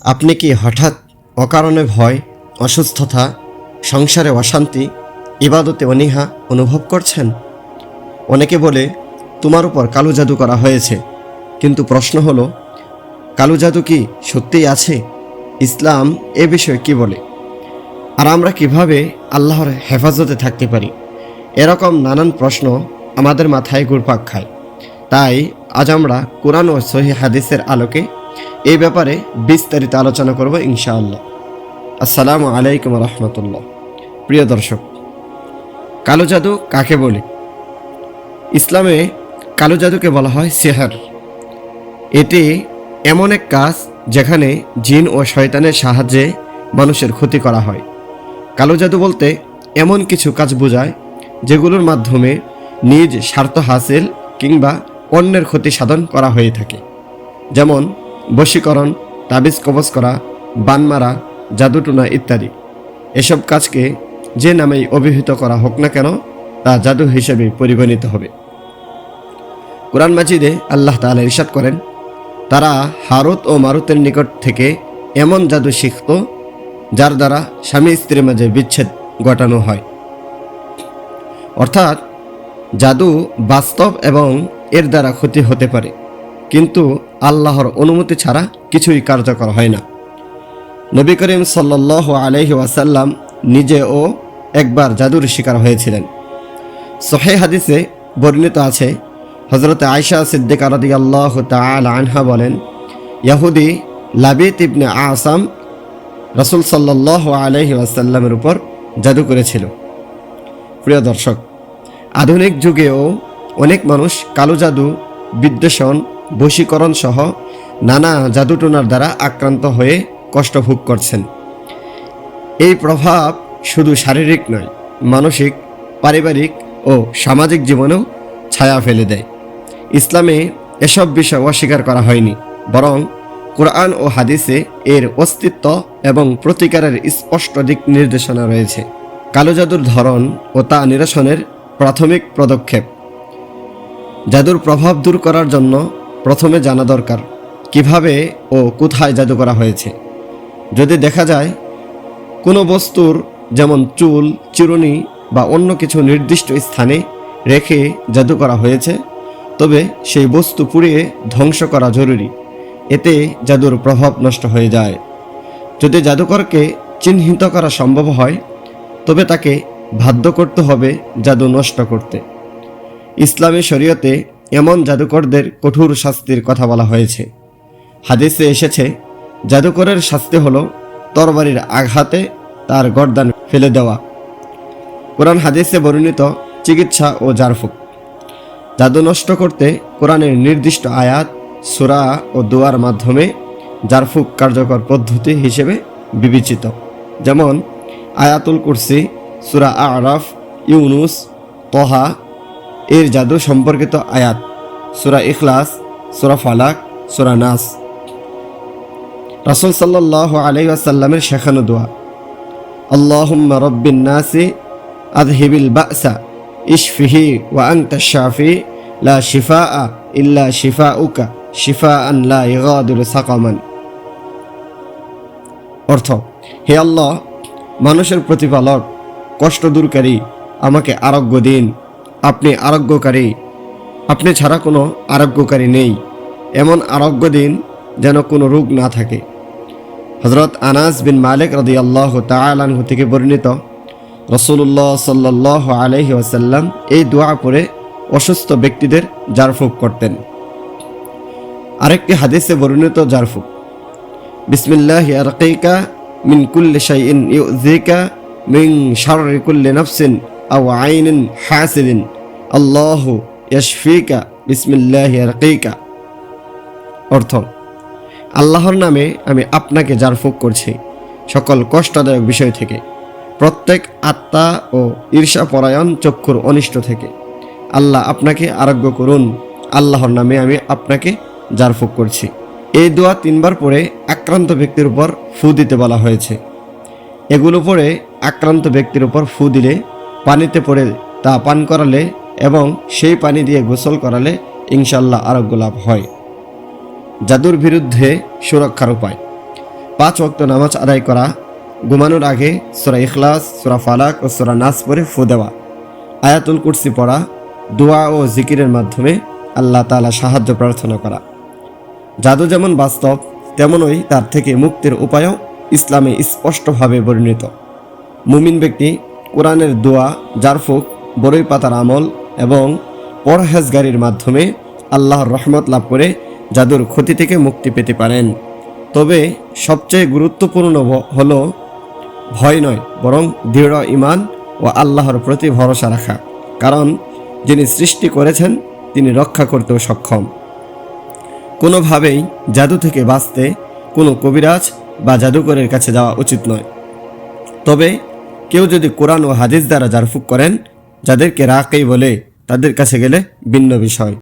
আপনি কি হঠাৎ অকারণে ভয়, অসুস্থতা, সংসারে অশান্তি, ইবাদতে অনীহা অনুভব করছেন? অনেকে বলে, তোমার উপর কালো জাদু করা হয়েছে। কিন্তু প্রশ্ন হলো, কালো জাদু কি সত্যিই আছে? ইসলাম এ বিষয়ে কি বলে? আর আমরা কীভাবে আল্লাহর হেফাজতে থাকতে পারি? এরকম নানান প্রশ্ন আমাদের মাথায় ঘুরপাক খায়। তাই আজ আমরা কোরআন ও সহি হাদিসের আলোকে এই ব্যাপারে বিস্তারিত আলোচনা করব ইনশাআল্লাহ। আসসালামু আলাইকুম রহমতুল্লাহ। প্রিয় দর্শক, কালো জাদু কাকে বলে? ইসলামে কালো জাদুকে বলা হয় সেহার। এটি এমন এক কাজ যেখানে জিন ও শয়তানের সাহায্যে মানুষের ক্ষতি করা হয়। কালো জাদু বলতে এমন কিছু কাজ বোঝায় যেগুলোর মাধ্যমে নিজ স্বার্থ হাসিল কিংবা অন্যের ক্ষতি সাধন করা হয়ে থাকে। যেমন বশীকরণ, তাবিজ কবজ করা, বান মারা, জাদুটুনা ইত্যাদি। এসব কাজকে যে নামেই অভিহিত করা হোক না কেন, তা জাদু হিসেবে পরিগণিত হবে। কোরআন মাজিদে আল্লাহ তালা ইরশাদ করেন, তারা হারুত ও মারুতের নিকট থেকে এমন জাদু শিখত, যার দ্বারা স্বামী স্ত্রীর মাঝে বিচ্ছেদ ঘটানো হয়। অর্থাৎ জাদু বাস্তব এবং এর দ্বারা ক্ষতি হতে পারে। কিন্তু আল্লাহর অনুমতি ছাড়া কিছুই কার্যকর হয় না। নবী করিম সাল্লাহ আলহি ওয়াসাল্লাম নিজেও একবার জাদুর শিকার হয়েছিলেন। সোহে হাদিসে বর্ণিত আছে হজরত আয়সা সিদ্দিক আরদি আল্লাহ আনহা বলেন, ইয়াহুদি লাবিত ইবনে আসাম রসুল সাল্লাহ আলহি ওয়াসাল্লামের উপর জাদু করেছিল। প্রিয় দর্শক, আধুনিক যুগেও অনেক মানুষ কালো জাদু, বিদ্বেষণ বশীকরণ সহ নানা জাদুটোনার দ্বারা আক্রান্ত হয়ে কষ্ট ভোগ করছেন। এই প্রভাব শুধু শারীরিক নয়, মানসিক, পারিবারিক ও সামাজিক জীবনেও ছায়া ফেলে দেয়। ইসলামে এসব বিষয় অস্বীকার করা হয়নি, বরং কোরআন ও হাদিসে এর অস্তিত্ব এবং প্রতিকারের স্পষ্ট দিক নির্দেশনা রয়েছে। কালো জাদুর ধরন ও তা নিরসনের প্রাথমিক পদক্ষেপ। জাদুর প্রভাব দূর করার জন্য প্রথমে জানা দরকার কীভাবে ও কোথায় জাদু করা হয়েছে। যদি দেখা যায়, কোনো বস্তুর যেমন চুল, চিরুনি বা অন্য কিছু নির্দিষ্ট স্থানে রেখে জাদু করা হয়েছে, তবে সেই বস্তু পুড়িয়ে ধ্বংস করা জরুরি। এতে জাদুর প্রভাব নষ্ট হয়ে যায়। যদি জাদুকরকে চিহ্নিত করা সম্ভব হয়, তবে তাকে বাধ্য করতে হবে জাদু নষ্ট করতে। ইসলামী শরীয়তে এমন জাদুকরদের কঠোর শাস্তির কথা বলা হয়েছে। হাদিসে এসেছে, জাদুকরের শাস্তি হলো তরবারির আঘাতে তার গর্দান ফেলে দেওয়া। কোরআন হাদিসে বর্ণিত চিকিৎসা ও জারফুক। জাদু নষ্ট করতে কোরআনের নির্দিষ্ট আয়াত, সুরা ও দোয়ার মাধ্যমে জারফুক কার্যকর পদ্ধতি হিসেবে বিবেচিত। যেমন আয়াতুল কুরসি, সুরা আরফ, ইউনুস, তহা এর জাদু সম্পর্কিত আয়াত, সুরা ইখলাস, সুরা ফালাক, সুরা নাস। রাসুল সাল্লাহ আলাইসাল্লামের শেখানো দোয়া, আল্লাহুম্মা রব্বিন নাসি আদহিবিল বাসা, ইশফিহি ওয়া আংতা শাফি, লা শিফা আ ইল্লা শিফা উকা শিফা আন লা ইগাদুল সাকামান। অর্থ, হে আল্লাহ, মানুষের প্রতিপালক, কষ্ট দূরকারী, আমাকে আরোগ্য দিন। আপনি আরোগ্যকারী। আপনি ছাড়া কোনো আরোগ্যকারী নেই। এমন আরোগ্য দিন যেন কোনো রোগ না থাকে। হজরত আনাস বিন মালিক রদি আল্লাহ তালানহু থেকে বর্ণিত রসুল্লাহ সাল্লাহ আলহি আসাল্লাম এই দোয়া পরে অসুস্থ ব্যক্তিদের জারফুক করতেন। আরেকটি হাদিসে বর্ণিত জারফুক, বিসমিল্লাহ আরকিকা মিন কুল্লি শাইইন ইউযিকা মিন শাররি কুল্লি নাফসিন আও আইনিন আল্লাহ ইয়াশফিকা বিসমিল্লাহ অর্থ, আল্লাহর নামে আমি আপনাকে জারফুক করছি সকল কষ্টদায়ক বিষয় থেকে। প্রত্যেক আত্মা ও ঈর্ষা পরায়ণ চক্ষুর অনিষ্ট থেকে। আল্লাহ আপনাকে আরোগ্য করুন। আল্লাহর নামে আমি আপনাকে জারফুক করছি। এই দোয়া তিনবার পরে আক্রান্ত ব্যক্তির উপর ফু দিতে বলা হয়েছে। এগুলো পরে আক্রান্ত ব্যক্তির উপর ফু দিলে পানিতে পড়ে তা পান করালে এবং সেই পানি দিয়ে গোসল করালে ইনশাল্লাহ আরোগ্য লাভ হয়। জাদুর বিরুদ্ধে সুরক্ষার উপায়। পাঁচ ওয়াক্ত নামাজ আদায় করা, ঘুমানোর আগে সোরা ইখলাস, সোরা ফালাক ও সোরা নাস পরে ফু দেওয়া, আয়াতুল কুরসি পড়া, দোয়া ও জিকিরের মাধ্যমে আল্লাহ তাআলা সাহায্য প্রার্থনা করা। জাদু যেমন বাস্তব, তেমনই তার থেকে মুক্তির উপায়ও ইসলামে স্পষ্টভাবে বর্ণিত। মুমিন ব্যক্তি কোরআনের দোয়া, জারফুক, বড়ই পাতার আমল এবং পরহেজগারির মাধ্যমে আল্লাহর রহমত লাভ করে জাদুর ক্ষতি থেকে মুক্তি পেতে পারেন। তবে সবচেয়ে গুরুত্বপূর্ণ হল ভয় নয়, বরং দৃঢ় ইমান ও আল্লাহর প্রতি ভরসা রাখা। কারণ যিনি সৃষ্টি করেছেন, তিনি রক্ষা করতেও সক্ষম। কোনোভাবেই জাদু থেকে বাঁচতে কোনো কবিরাজ বা জাদুকরের কাছে যাওয়া উচিত নয়। তবে কেউ যদি কোরআন ও হাদিস দ্বারা জারফুক করেন, যাদেরকে রাকেই বলে তাদের কাছে গেলে ভিন্ন বিষয়।